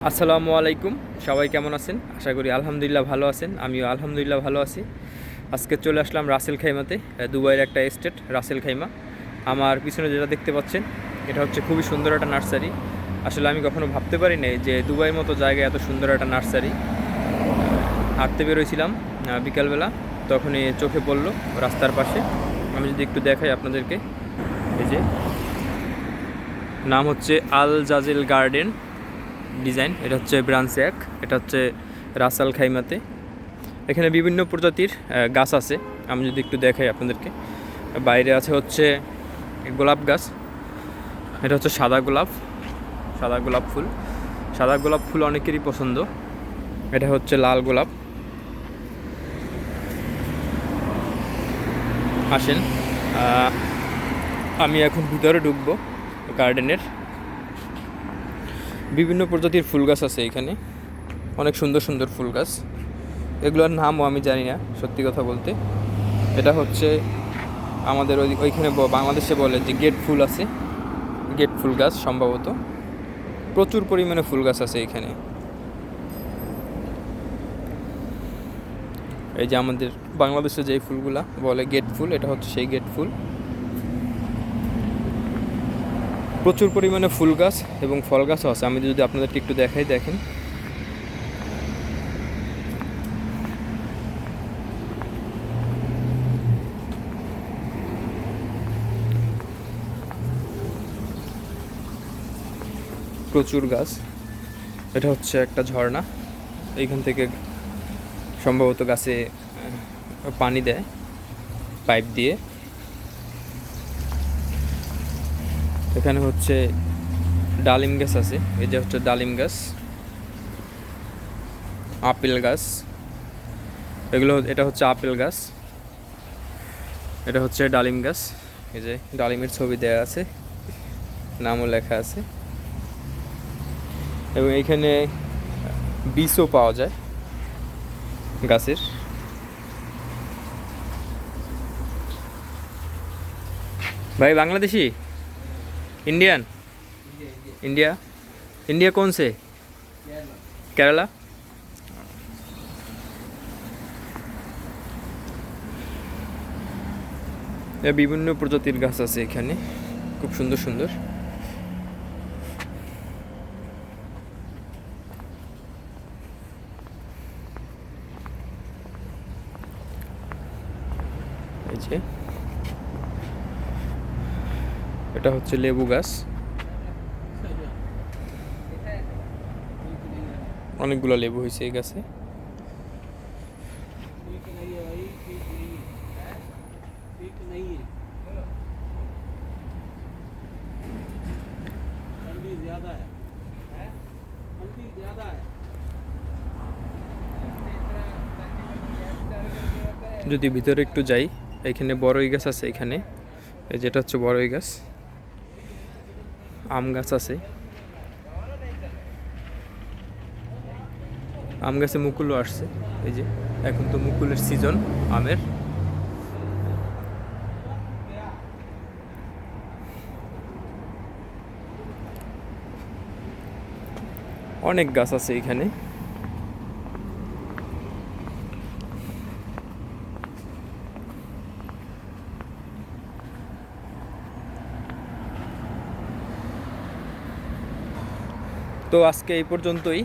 আসসালামু আলাইকুম। সবাই কেমন আছেন? আশা করি আলহামদুলিল্লাহ ভালো আছেন। আমিও আলহামদুলিল্লাহ ভালো আছি। আজকে চলে আসলাম রাসেল খাইমাতে দুবাইয়ের একটা এস্টেট, রাসেল খাইমা। আমার পিছনে যেটা দেখতে পাচ্ছেন, এটা হচ্ছে খুবই সুন্দর একটা নার্সারি। আসলে আমি কখনো ভাবতে পারি নাই যে দুবাইয়ের মতো জায়গায় এত সুন্দর একটা নার্সারি। হাঁটতে বেরোয়ছিলাম বিকালবেলা, তখনই চোখে পড়ল রাস্তার পাশে। আমি যদি একটু দেখাই আপনাদেরকে। এই যে, নাম হচ্ছে আল জাজেল গার্ডেন। ডিজাইন, এটা হচ্ছে ব্রাঞ্চ এক, এটা হচ্ছে রাসাল খাইমাতে। এখানে বিভিন্ন প্রজাতির গাছ আছে, আমি যদি একটু দেখাই আপনাদেরকে। বাইরে আছে হচ্ছে গোলাপ গাছ, এটা হচ্ছে সাদা গোলাপ সাদা গোলাপ ফুল। সাদা গোলাপ ফুল অনেকেরই পছন্দ, এটা হচ্ছে লাল গোলাপ। আসেন আমি এখন ভিতরে ঢুকবো গার্ডেনের বিভিন্ন প্রজাতির ফুল গাছ আছে এখানে। অনেক সুন্দর সুন্দর ফুল গাছ। এগুলোর নামও আমি জানি না, সত্যি কথা বলতে। এটা হচ্ছে আমাদের ওই ওইখানে বাংলাদেশে বলে যে গেট ফুল আছে। গেট ফুল গাছ সম্ভবত। প্রচুর পরিমাণে ফুল গাছ আছে এখানে। এই যে আমাদের বাংলাদেশে যে ফুলগুলা বলে গেট ফুল, এটা হচ্ছে সেই গেট ফুল। প্রচুর পরিমাণে ফুল গাছ এবং ফল গাছও আছে। আমি যদি আপনাদেরকে একটু দেখাই, দেখেন। প্রচুর গাছ। এটা হচ্ছে একটা ঝর্ণা। এইখান থেকে সম্ভবত গাছে পানি দেয়, পাইপ দিয়ে। এখানে হচ্ছে ডালিম গাছ আছে। এই যে হচ্ছে ডালিম গাছ, আপেল গাছ। এগুলো এটা হচ্ছে আপেল গাছ। এটা হচ্ছে ডালিম গাছ। এই যে ডালিমের ছবি দেওয়া আছে, নামও লেখা আছে। এবং এখানে বিষও পাওয়া যায় গাছের। ভাই, বাংলাদেশি? इंडियन इंडिया इंडिया कौन से केरला এ বিভিন্ন প্রজাতির গাছ আছে এখানে খুব সুন্দর সুন্দর এই যে এটা হচ্ছে লেবু গাছ। অনেকগুলো লেবু হয়েছে এই গাছে। যদি ভিতরে একটু যাই, এখানে বড়ই গাছ আছে এখানে। যেটা হচ্ছে বড়ই গাছ। আম গাছ আছে। আম গাছে মুকুলও আসছে, এই যে, এখন তো মুকুলের সিজন আমের। অনেক গাছ আছে এখানে। তো আজকে এই পর্যন্তই।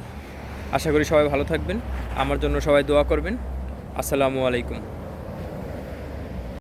আশা করি সবাই ভালো থাকবেন। আমার জন্য সবাই দোয়া করবেন। আসসালামু আলাইকুম।